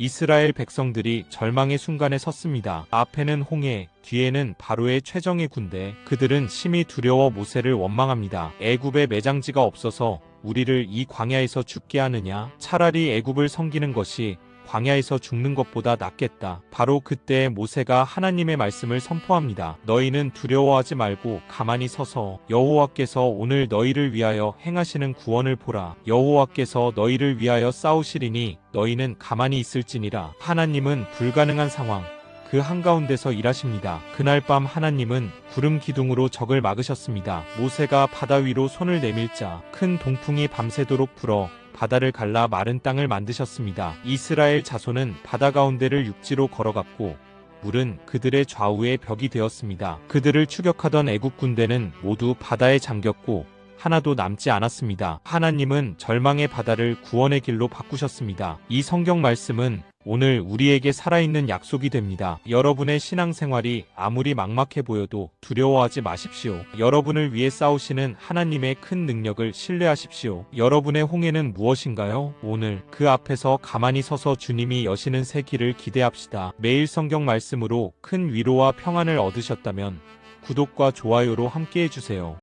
이스라엘 백성들이 절망의 순간에 섰습니다. 앞에는 홍해, 뒤에는 바로의 최정의 군대. 그들은 심히 두려워 모세를 원망합니다. 애굽에 매장지가 없어서 우리를 이 광야에서 죽게 하느냐? 차라리 애굽을 섬기는 것이 광야에서 죽는 것보다 낫겠다. 바로 그때 모세가 하나님의 말씀을 선포합니다. 너희는 두려워하지 말고 가만히 서서 여호와께서 오늘 너희를 위하여 행하시는 구원을 보라. 여호와께서 너희를 위하여 싸우시리니 너희는 가만히 있을지니라. 하나님은 불가능한 상황 그 한가운데서 일하십니다. 그날 밤 하나님은 구름 기둥으로 적을 막으셨습니다. 모세가 바다 위로 손을 내밀자 큰 동풍이 밤새도록 불어 바다를 갈라 마른 땅을 만드셨습니다. 이스라엘 자손은 바다 가운데를 육지로 걸어갔고 물은 그들의 좌우에 벽이 되었습니다. 그들을 추격하던 애국 군대는 모두 바다에 잠겼고 하나도 남지 않았습니다. 하나님은 절망의 바다를 구원의 길로 바꾸셨습니다. 이 성경 말씀은 오늘 우리에게 살아있는 약속이 됩니다. 여러분의 신앙생활이 아무리 막막해 보여도 두려워하지 마십시오. 여러분을 위해 싸우시는 하나님의 큰 능력을 신뢰하십시오. 여러분의 홍해는 무엇인가요? 오늘 그 앞에서 가만히 서서 주님이 여시는 새 길을 기대합시다. 매일 성경 말씀으로 큰 위로와 평안을 얻으셨다면 구독과 좋아요로 함께 해주세요.